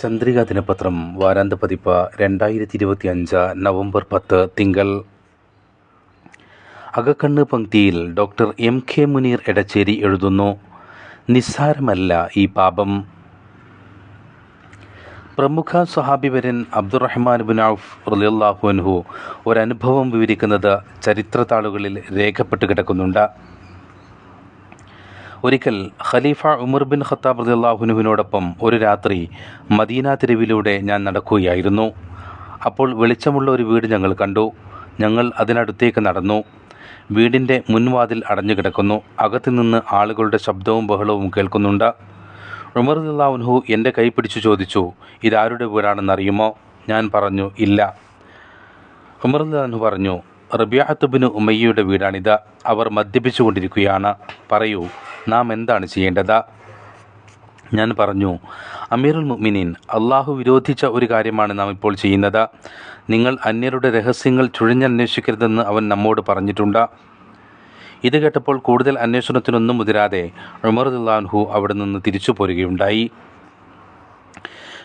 ചന്ദ്രിക ദിനപത്രം വാരാന്ത പതിപ്പ് രണ്ടായിരത്തി ഇരുപത്തി അഞ്ച് നവംബർ പത്ത് തിങ്കൾ. അകക്കണ്ണ് പങ്ക്തിയിൽ doctor M K Muneer Edachery എഴുതുന്നു നിസ്സാരമല്ല ഈ പാപം. പ്രമുഖ സഹാബിവരൻ അബ്ദുറഹ്മാൻ ബിൻ ഔഫ് ഒരനുഭവം വിവരിക്കുന്നത് ചരിത്രത്താളുകളിൽ രേഖപ്പെട്ട് കിടക്കുന്നുണ്ട്. ഒരിക്കൽ ഖലീഫ ഉമർ ബിൻ ഖത്താബ് റളിയല്ലാഹുനുവിനോടൊപ്പം ഒരു രാത്രി മദീന തെരുവിലൂടെ ഞാൻ നടക്കുകയായിരുന്നു. അപ്പോൾ വെളിച്ചമുള്ള ഒരു വീട് ഞങ്ങൾ കണ്ടു. ഞങ്ങൾ അതിനടുത്തേക്ക് നടന്നു. വീടിന്റെ മുൻവാതിൽ അടഞ്ഞു കിടക്കുന്നു. അകത്തു നിന്ന് ആളുകളുടെ ശബ്ദവും ബഹളവും കേൾക്കുന്നുണ്ട്. ഉമർ റളിയല്ലാഹുൻഹു എന്റെ കൈ പിടിച്ചു ചോദിച്ചു ഇതാരുടെ വീടാണെന്നറിയുമോ? ഞാൻ പറഞ്ഞു ഇല്ല. ഉമർ റളിയല്ലാഹു പറഞ്ഞു റബിയാത്തുബിന് ഉമ്മയ്യയുടെ വീടാണിത്. അവർ മദ്യപിച്ചുകൊണ്ടിരിക്കുകയാണ്. പറയൂ നാം എന്താണ് ചെയ്യേണ്ടത്? ഞാൻ പറഞ്ഞു അമീറുൽ മുഅ്മിനീൻ അള്ളാഹു വിരോധിച്ച ഒരു കാര്യമാണ് നാം ഇപ്പോൾ ചെയ്യുന്നത്. നിങ്ങൾ അന്യരുടെ രഹസ്യങ്ങൾ ചുഴിഞ്ഞന്വേഷിക്കരുതെന്ന് അവൻ നമ്മോട് പറഞ്ഞിട്ടുണ്ട്. ഇത് കേട്ടപ്പോൾ കൂടുതൽ അന്വേഷണത്തിനൊന്നും മുതിരാതെ അള്ളാഹു അവിടെ നിന്ന് തിരിച്ചു പോരുകയുണ്ടായി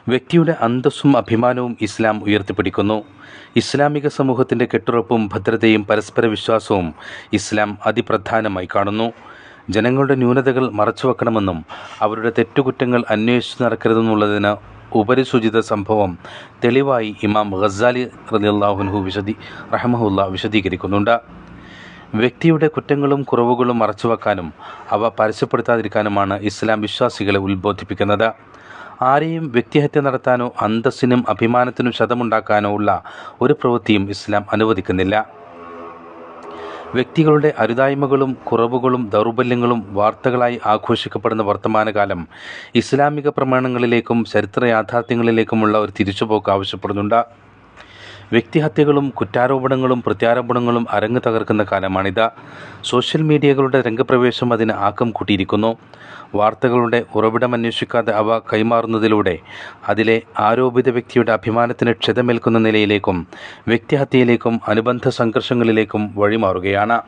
വ്യക്തിയുടെ അന്തസ്സും അഭിമാനവും ഇസ്ലാം ഉയർത്തിപ്പിടിക്കുന്നു. ഇസ്ലാമിക സമൂഹത്തിന്റെ കെട്ടുറപ്പും ഭദ്രതയും പരസ്പര വിശ്വാസവും ഇസ്ലാം അതിപ്രധാനമായി കാണുന്നു. ജനങ്ങളുടെ ന്യൂനതകൾ മറച്ചുവെക്കണമെന്നും അവരുടെ തെറ്റുകുറ്റങ്ങൾ അന്വേഷിച്ച് നടക്കരുതെന്നുള്ളതിന് ഉപരിസൂചിത സംഭവം തെളിവായി ഇമാം ഖസാലി റലിയല്ലാഹുൻഹു വിശദീ റഹമഹുല്ല വിശദീകരിക്കുന്നുണ്ട്. വ്യക്തിയുടെ കുറ്റങ്ങളും കുറവുകളും മറച്ചുവെക്കാനും അവ പരസ്യപ്പെടുത്താതിരിക്കാനുമാണ് ഇസ്ലാം വിശ്വാസികളെ ഉത്ബോധിപ്പിക്കുന്നത്. ആരെയും വ്യക്തിഹത്യ നടത്താനോ അന്തസ്സിനും അഭിമാനത്തിനും ശതമുണ്ടാക്കാനോ ഉള്ള ഒരു പ്രവൃത്തിയും ഇസ്ലാം അനുവദിക്കുന്നില്ല. വ്യക്തികളുടെ അരുതായ്മകളും കുറവുകളും ദൗർബല്യങ്ങളും വാർത്തകളായി ആഘോഷിക്കപ്പെടുന്ന വർത്തമാനകാലം ഇസ്ലാമിക പ്രമാണങ്ങളിലേക്കും ചരിത്ര യാഥാർത്ഥ്യങ്ങളിലേക്കുമുള്ള ഒരു തിരിച്ചുപോക്ക് ആവശ്യപ്പെടുന്നുണ്ട്. വ്യക്തിഹത്യകളും കുറ്റാരോപണങ്ങളും പ്രത്യാരോപണങ്ങളും അരങ്ങ് തകർക്കുന്ന കാലമാണിത്. സോഷ്യൽ മീഡിയകളുടെ രംഗപ്രവേശം അതിന് ആക്കം കൂട്ടിയിരിക്കുന്നു. വാർത്തകളുടെ ഉറവിടം അന്വേഷിക്കാതെ അവ കൈമാറുന്നതിലൂടെ അതിലെ ആരോപിത വ്യക്തിയുടെ അഭിമാനത്തിന് ക്ഷതമേൽക്കുന്ന നിലയിലേക്കും വ്യക്തിഹത്യയിലേക്കും അനുബന്ധ സംഘർഷങ്ങളിലേക്കും വഴിമാറുകയാണ്.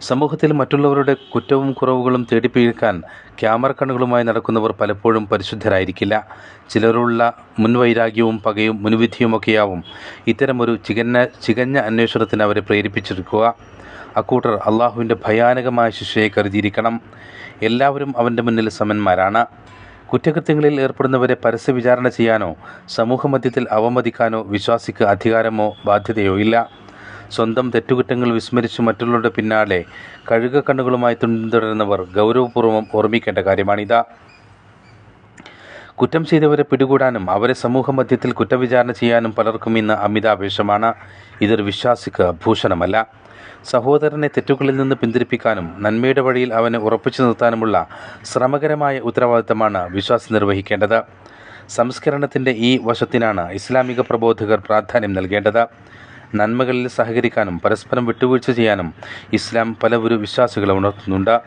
സമൂഹത്തിൽ മറ്റുള്ളവരുടെ കുറ്റവും കുറവുകളും തേടിപ്പിഴക്കാൻ ക്യാമറ കണ്ണുകളുമായി നടക്കുന്നവർ പലപ്പോഴും പരിശുദ്ധരായിരിക്കില്ല. ചിലരുള്ള മുൻവൈരാഗ്യവും പകയും മുൻവിധിയുമൊക്കെയാവും. ഇത്തരമൊരു ചികന്ന ചികഞ്ഞ അന്വേഷണത്തിന് അവരെ പ്രേരിപ്പിച്ചിരിക്കുക. അക്കൂട്ടർ അള്ളാഹുവിന്റെ ഭയാനകമായ ശിക്ഷയെ കരുതിയിരിക്കണം. എല്ലാവരും അവന്റെ മുന്നിൽ സമന്മാരാണ്. കുറ്റകൃത്യങ്ങളിൽ ഏർപ്പെടുന്നവരെ പരസ്യ വിചാരണ ചെയ്യാനോ സമൂഹമധ്യത്തിൽ അവമതിക്കാനോ വിശ്വാസിക്ക് അധികാരമോ ബാധ്യതയോ ഇല്ല. സ്വന്തം തെറ്റുകുറ്റങ്ങൾ വിസ്മരിച്ച് മറ്റുള്ളവരുടെ പിന്നാലെ കഴുകക്കണ്ണുകളുമായി പിന്തുടരുന്നവർ ഗൗരവപൂർവം ഓർമ്മിക്കേണ്ട കാര്യമാണിത്. കുറ്റം ചെയ്തവരെ പിടികൂടാനും അവരെ സമൂഹമധ്യത്തിൽ കുറ്റവിചാരണ ചെയ്യാനും പലർക്കും ഇന്ന് അമിതാവേശമാണ്. ഇതൊരു വിശ്വാസിക്ക് ഭൂഷണമല്ല. സഹോദരനെ തെറ്റുകളിൽ നിന്ന് പിന്തിരിപ്പിക്കാനും നന്മയുടെ വഴിയിൽ അവനെ ഉറപ്പിച്ചു നിർത്താനുമുള്ള ശ്രമകരമായ ഉത്തരവാദിത്തമാണ് വിശ്വാസി നിർവഹിക്കേണ്ടത്. സംസ്കരണത്തിന്റെ ഈ വശത്തിനാണ് ഇസ്ലാമിക പ്രബോധകർ പ്രാധാന്യം നൽകേണ്ടത്. നന്മകളിൽ സഹകരിക്കാനും പരസ്പരം വിട്ടുവീഴ്ച ചെയ്യാനും ഇസ്ലാം പലവരു വിശ്വാസികളെ ഉണർത്തുന്നുണ്ട്.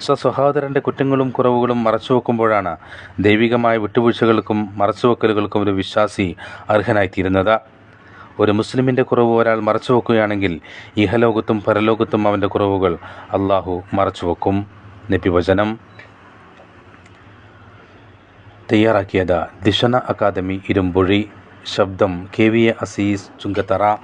സ്വസഹോദരന്റെ കുറ്റങ്ങളും കുറവുകളും മറച്ചുവെക്കുമ്പോഴാണ് ദൈവികമായ വിട്ടുവീഴ്ചകൾക്കും മറച്ചുവെക്കലുകൾക്കും ഒരു വിശ്വാസി അർഹനായിത്തീരുന്നത്. ഒരു മുസ്ലിമിന്റെ കുറവ് ഒരാൾ മറച്ചുവെക്കുകയാണെങ്കിൽ ഇഹലോകത്തും പരലോകത്തും അവന്റെ കുറവുകൾ അള്ളാഹു മറച്ചുവെക്കും. നബിവചനം. തയ്യാറാക്കിയത് ദിഷണ അക്കാദമി ഇരുമ്പുഴി. ശബ്ദം K V A Azeez Chungathara.